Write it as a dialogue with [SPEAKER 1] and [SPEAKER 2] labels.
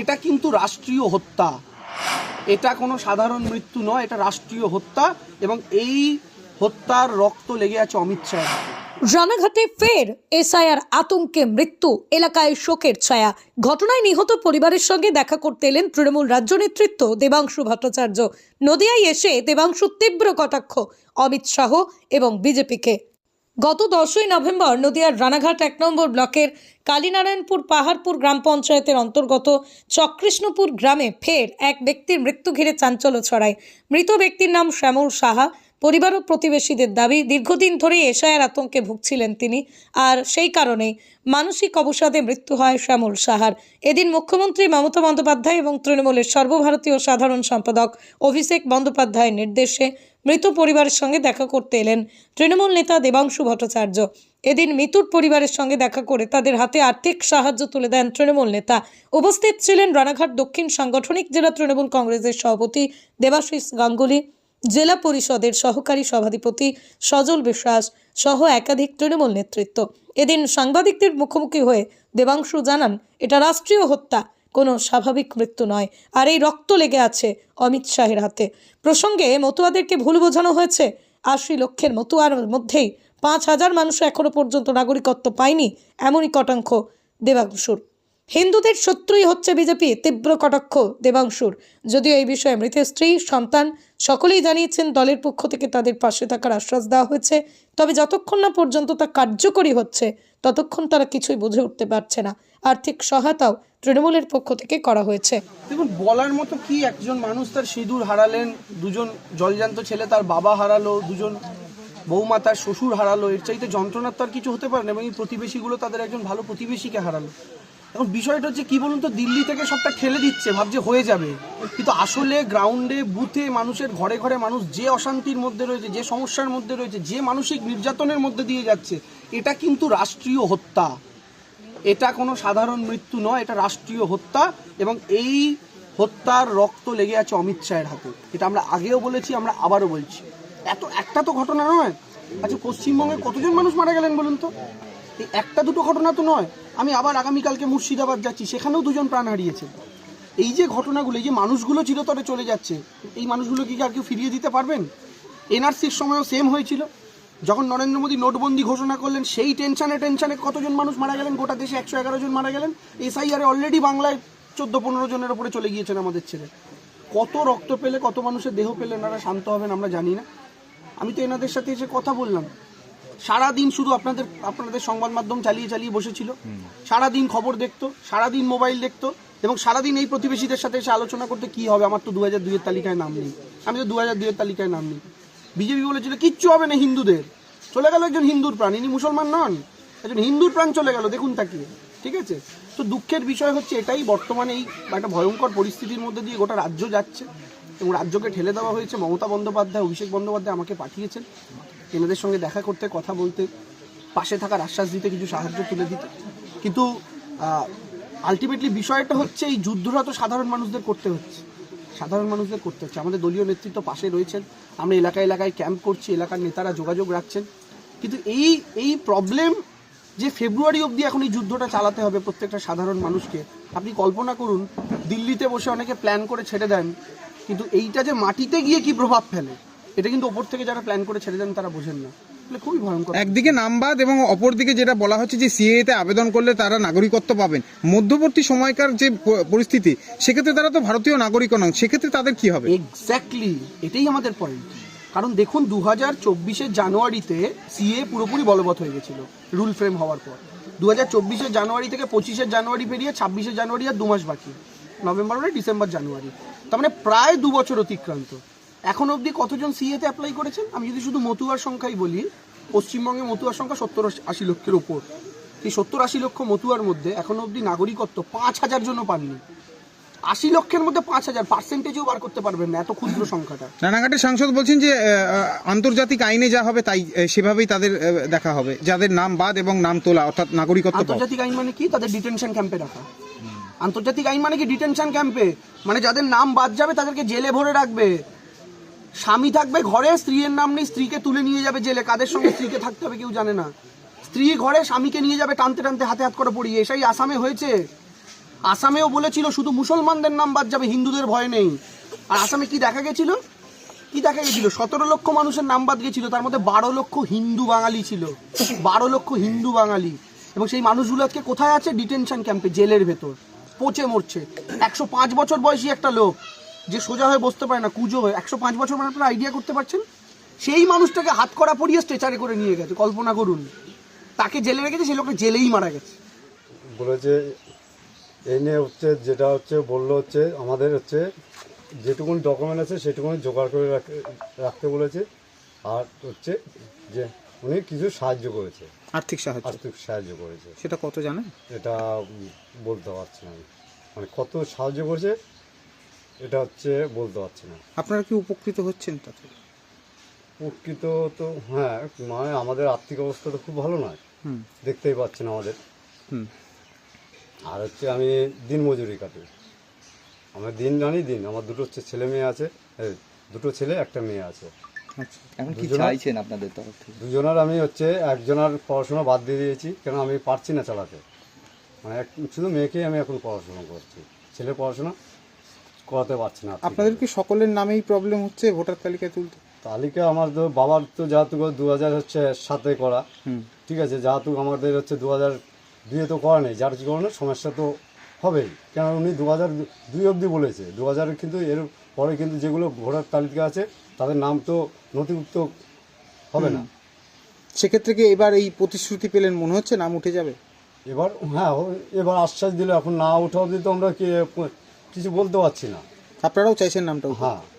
[SPEAKER 1] এটা কিন্তু রাষ্ট্রীয় হত্যা। এটা কোনো সাধারণ মৃত্যু নয়, এটা রাষ্ট্রীয় হত্যা এবং এই হত্যার রক্ত লেগে আছে অমিত শাহ।
[SPEAKER 2] রানাঘাটে ফের এসআইআর আতঙ্কে মৃত্যু, এলাকায় শোকের ছায়া। ঘটনায় নিহত পরিবারের সঙ্গে দেখা করতে এলেন তৃণমূল রাজ্য নেতৃত্ব দেবাংশু ভট্টাচার্য। নদিয়ায় এসে দেবাংশু তীব্র কটাক্ষ, অমিত শাহ এবং বিজেপিকে। গত দশই নভেম্বর নদিয়ার রানাঘাট এক নম্বর ব্লকের কালীনারায়ণপুর পাহাড়পুর গ্রাম পঞ্চায়েতের অন্তর্গত চক্রিষ্ণপুর গ্রামে ফের এক ব্যক্তির মৃত্যু ঘিরে চাঞ্চল্য ছড়ায়। মৃত ব্যক্তির নাম শ্যামল সাহা। পরিবার ও প্রতিবেশীদের দাবি, দীর্ঘদিন ধরে এশায়ার আতঙ্কে ভুগছিলেন তিনি। আর সেই কারণেই মানসিক অবসাদে মৃত্যু হয় শ্যামল সাহার। এদিন মুখ্যমন্ত্রী মমতা বন্দ্যোপাধ্যায় এবং তৃণমূলের সর্বভারতীয় সাধারণ সম্পাদক অভিষেক বন্দ্যোপাধ্যায়ের নির্দেশে মৃত পরিবারের সঙ্গে দেখা করতে এলেন তৃণমূল নেতা দেবাংশু ভট্টাচার্য। এদিন মৃতুর পরিবারের সঙ্গে দেখা করে তাদের হাতে আর্থিক সাহায্য তুলে দেন তৃণমূল নেতা। উপস্থিত ছিলেন রানাঘাট দক্ষিণ সাংগঠনিক জেলা তৃণমূল কংগ্রেসের সভাপতি দেবাশিস গাঙ্গুলি। জেলা পরিষদের সহকারী সভাধিপতি সজল বিশ্বাস সহ একাধিক তৃণমূল নেতৃত্ব। এদিন সাংবাদিকদের মুখোমুখি হয়ে দেবাংশু জানান, এটা রাষ্ট্রীয় হত্যা, কোনো স্বাভাবিক মৃত্যু নয়, আর এই রক্ত লেগে আছে অমিত শাহের হাতে। প্রসঙ্গে মতুয়াদেরকে ভুল বোঝানো হয়েছে। আশি লক্ষের মতুয়ার মধ্যেই পাঁচ হাজার মানুষ এখনও পর্যন্ত নাগরিকত্ব পায়নি, এমনই কটাক্ষ দেবাংশুর। হিন্দুদের শত্রুই হচ্ছে বিজেপি, তীব্র কটাক্ষ দেবাংশুর। যদিও এই বিষয়ে মৃতের স্ত্রী, সন্তান, সকলেই জানিয়েছেন দলের পক্ষ থেকে তাদের পাশে থাকার আশ্বাস দেওয়া হয়েছে। তবে যতক্ষণ না পর্যন্ত তা কার্যকরী হচ্ছে, ততক্ষণ তারা কিছুই বুঝে উঠতে পারছে না। আর্থিক সহায়তাও তৃণমূলের পক্ষ থেকে করা হয়েছে।
[SPEAKER 1] দেখুন, বলার মতো কি একজন মানুষ তার সিঁদুর হারালেন, দুজন জলজান্ত ছেলে তার বাবা হারালো, দুজন বৌমা তার শ্বশুর হারালো, এর চাইতে যন্ত্রণার তো আর কিছু হতে পারে না, এবং এই প্রতিবেশীগুলো তাদের একজন ভালো প্রতিবেশীকে হারালো। এখন বিষয়টা হচ্ছে কি বলুন তো, দিল্লি থেকে সবটা ঠেলে দিচ্ছে, ভাবছে হয়ে যাবে। কিন্তু আসলে গ্রাউন্ডে বুথে মানুষের, ঘরে ঘরে মানুষ যে অশান্তির মধ্যে রয়েছে, যে সমস্যার মধ্যে রয়েছে, যে মানসিক নির্যাতনের মধ্যে দিয়ে যাচ্ছে, এটা কিন্তু রাষ্ট্রীয় হত্যা। এটা কোনো সাধারণ মৃত্যু নয়, এটা রাষ্ট্রীয় হত্যা এবং এই হত্যার রক্ত লেগে আছে অমিত শাহের হাতে। এটা আমরা আগেও বলেছি, আমরা আবারও বলছি। এত, একটা তো ঘটনা নয়। আচ্ছা পশ্চিমবঙ্গে কতজন মানুষ মারা গেলেন বলুন তো? এই একটা দুটো ঘটনা তো নয়। আমি আবার আগামীকালকে মুর্শিদাবাদ যাচ্ছি, সেখানেও দুজন প্রাণ হারিয়েছে। এই যে ঘটনাগুলো, এই যে মানুষগুলো চিরতরে চলে যাচ্ছে, এই মানুষগুলো কি আর কেউ ফিরিয়ে দিতে পারবেন? এনআরসির সময়ও সেম হয়েছিল। যখন নরেন্দ্র মোদী নোটবন্দি ঘোষণা করলেন, সেই টেনশনে টেনশনে কতজন মানুষ মারা গেলেন? গোটা দেশে একশো এগারো জন মারা গেলেন। এসআইআরে অলরেডি বাংলায় চোদ্দ, পনেরো জনের ওপরে চলে গিয়েছেন আমাদের ছেলে। কত রক্ত পেলে, কত মানুষের দেহ পেলে এনারা শান্ত হবেন আমরা জানি না। আমি তো এনাদের সাথে এসে কথা বললাম। সারাদিন শুধু আপনাদের আপনাদের সংবাদ মাধ্যম চালিয়ে চালিয়ে বসেছিল। সারাদিন খবর দেখতো, সারাদিন মোবাইল দেখতো, এবং সারাদিন এই প্রতিবেশীদের সাথে এসে আলোচনা করতে কি হবে, আমার তো দু হাজার দুইয়ের তালিকায় নাম নেই। আমি তো দু হাজার দুইয়ের তালিকায় নাম নেই। বিজেপি বলেছিল, কিচ্ছু হবে না হিন্দুদের। চলে গেল একজন হিন্দুর প্রাণ, ইনি মুসলমান নন, একজন হিন্দুর প্রাণ চলে গেল, দেখুন তাকিয়ে ঠিক আছে? তো দুঃখের বিষয় হচ্ছে এটাই, বর্তমানে এই একটা ভয়ঙ্কর পরিস্থিতির মধ্যে দিয়ে গোটা রাজ্য যাচ্ছে, এবং রাজ্যকে ঠেলে দেওয়া হয়েছে। মমতা বন্দ্যোপাধ্যায়, অভিষেক বন্দ্যোপাধ্যায় আমাকে পাঠিয়েছেন। এনাদের সঙ্গে দেখা করতে, কথা বলতে, পাশে থাকার আশ্বাস দিতে কিছু সাহায্য তুলে দিতে। কিন্তু আলটিমেটলি বিষয়টা হচ্ছে এই যুদ্ধটা তো সাধারণ মানুষদের করতে হচ্ছে। সাধারণ মানুষদের করতে হচ্ছে। আমাদের দলীয় নেতৃত্ব পাশে রয়েছেন। আমরা এলাকায় এলাকায় ক্যাম্প করছি, এলাকার নেতারা যোগাযোগ রাখছেন। কিন্তু এই এই প্রবলেম যে ফেব্রুয়ারি অবধি এখন এই যুদ্ধটা চালাতে হবে প্রত্যেকটা সাধারণ মানুষকে, আপনি কল্পনা করুন, দিল্লিতে বসে অনেকে প্ল্যান করে ছেড়ে দেন, কিন্তু এইটা যে মাটিতে গিয়ে কি প্রভাব ফেলে? এটা কিন্তু ওপর থেকে যারা প্ল্যান করে ছেড়ে দেন তারা বোঝেন না। খুবই ভয়ঙ্কর।
[SPEAKER 3] একদিকে নামবাদ এবং অপরদিকে যেটা বলা হচ্ছে যে সিএতে আবেদন করলে তারা নাগরিকত্ব পাবেন। মধ্যবর্তী সময়কার যে পরিস্থিতি সেক্ষেত্রে তারা তো ভারতীয় নাগরিক নন সেক্ষেত্রে তাদের কি হবে?
[SPEAKER 1] এক্স্যাক্টলি এটাই আমাদের পয়েন্ট কারণ দেখুন দু হাজার চব্বিশের জানুয়ারিতে সিএ পুরোপুরি বলবৎ হয়ে গেছিল রুল ফ্রেম হওয়ার পর। দু হাজার চব্বিশের জানুয়ারি থেকে পঁচিশে জানুয়ারি পেরিয়ে ছাব্বিশে জানুয়ারি আর দু মাস বাকি। নভেম্বর মানে ডিসেম্বর জানুয়ারি। তার মানে প্রায় দু বছর অতিক্রান্ত। এখন অবধি কতজন সিএতে অ্যাপ্লাই করেছেন? আমি যদি শুধু মতুয়ার সংখ্যাই বলি পশ্চিমবঙ্গে মতুয়ার সংখ্যা সত্তর আশি লক্ষের ওপর এই সত্তর আশি লক্ষ মতুয়ার মধ্যে এখনও অবধি নাগরিকত্ব পাঁচ হাজার জন্য পাননি। আশি লক্ষের মধ্যে পাঁচ হাজার পার্সেন্টেজও বার করতে পারবেন না এত ক্ষুদ্র সংখ্যাটা।
[SPEAKER 3] রানাঘাটের সাংসদ বলছেন যে আন্তর্জাতিক আইনে যা হবে তাই সেভাবেই তাদের দেখা হবে। যাদের নাম বাদ এবং নাম তোলা অর্থাৎ নাগরিকত্ব
[SPEAKER 1] আন্তর্জাতিক আইন মানে কি? তাদের ডিটেনশন ক্যাম্পে রাখা। আন্তর্জাতিক আইন মানে কি? ডিটেনশন ক্যাম্পে মানে যাদের নাম বাদ যাবে তাদেরকে জেলে ভরে রাখবে। স্বামী থাকবে ঘরে, স্ত্রীর নাম নেই স্ত্রীকে তুলে নিয়ে যাবে জেলে। কাদের সঙ্গে স্ত্রীকে থাকতে হবে কেউ জানে না। স্ত্রী ঘরে, স্বামীকে নিয়ে যাবে টানতে টানতে, হাতে হাত করে পড়িয়ে। এসাই আসামে হয়েছে। আসামেও বলেছিল, শুধু মুসলমানদের নাম বাদ যাবে, হিন্দুদের ভয় নেই। আর আসামে কি দেখা গেছিল? কি দেখা গেছিল? সতেরো লক্ষ মানুষের নাম বাদ গেছিল, তার মধ্যে বারো লক্ষ হিন্দু বাঙালি ছিল। বারো লক্ষ হিন্দু বাঙালি। এবং সেই মানুষগুলো আজকে কোথায় আছে? ডিটেনশন ক্যাম্পে, জেলের ভেতর। পচে মরছে। একশো পাঁচ বছর বয়সী একটা লোক। যে সোজা হয়ে বসতে পারে না কুজো হয়ে একশো পাঁচ বছর মানে আপনারা আইডিয়া করতে পারছেন? সেই মানুষটাকে হাত করা পরিয়ে স্ট্রেচারে করে নিয়ে গেছে কল্পনা করুন। তাকে জেলে রেখেছে সেই লোকটা জেলেই মারা গেছে।
[SPEAKER 4] বলেছে এই নিয়ে হচ্ছে যেটা হচ্ছে বলল হচ্ছে আমাদের হচ্ছে যেটুকুন ডকুমেন্ট আছে সেটুকুনি জোগাড় করে রাখ- রাখতে বলেছে। আর হচ্ছে যে উনি কিছু সাহায্য করেছে।
[SPEAKER 3] আর্থিক সাহায্য?
[SPEAKER 4] আর্থিক সাহায্য করেছে।
[SPEAKER 3] সেটা কত জানেন?
[SPEAKER 4] এটা বলতে পারছি না মানে কত সাহায্য করেছে এটা হচ্ছে বলতে পারছি না।
[SPEAKER 3] আপনারা কি উপকৃত হচ্ছেন তাতে?
[SPEAKER 4] উপকৃত তো হ্যাঁ মানে আমাদের আর্থিক অবস্থা তো খুব ভালো নয়। দেখতেই পাচ্ছেন আমাদের।
[SPEAKER 3] হুম।
[SPEAKER 4] আর হচ্ছে আমি দিন মজুরি কাটি। আমার দিন জানি দিন আমার দুটো হচ্ছে ছেলে মেয়ে আছে দুটো ছেলে একটা মেয়ে আছে।
[SPEAKER 3] আচ্ছা
[SPEAKER 5] এখন কি চাইছেন আপনাদের তরফ থেকে?
[SPEAKER 4] দুজনের আমি হচ্ছে একজনের পড়াশোনা বাদ দিয়ে দিয়েছি কেন আমি পারছি না চালাতে। মানে শুধু মেয়েকেই আমি এখন পড়াশোনা করছি। ছেলে পড়াশোনা করাতে পারছে না
[SPEAKER 3] আপনাদের কি সকলের নামেই প্রবলেম হচ্ছে ভোটার তালিকায় তুলতে?
[SPEAKER 4] তালিকা আমার তো বাবার তো যেহেতু দু হাজার হচ্ছে সাথে করা। ঠিক আছে যেহেতু আমাদের হচ্ছে দু হাজার দুইয়ে তো করা নেই যার কারণে সমস্যা তো হবেই। কেন উনি দু হাজার দুই অবধি বলেছে। দু হাজার কিন্তু এর পরে কিন্তু যেগুলো ভোটার তালিকা আছে তাদের নাম তো নথিভুক্ত হবে না।
[SPEAKER 3] সেক্ষেত্রে কি এবার এই প্রতিশ্রুতি পেলেন মনে হচ্ছে? নাম উঠে যাবে?
[SPEAKER 4] এবার হ্যাঁ এবার আশ্বাস দিলে এখন না ওঠা অবধি তো আমরা কি কিছু বলতে পারছি না।
[SPEAKER 3] আপনারাও চাইছেন নামটা
[SPEAKER 4] হ্যাঁ।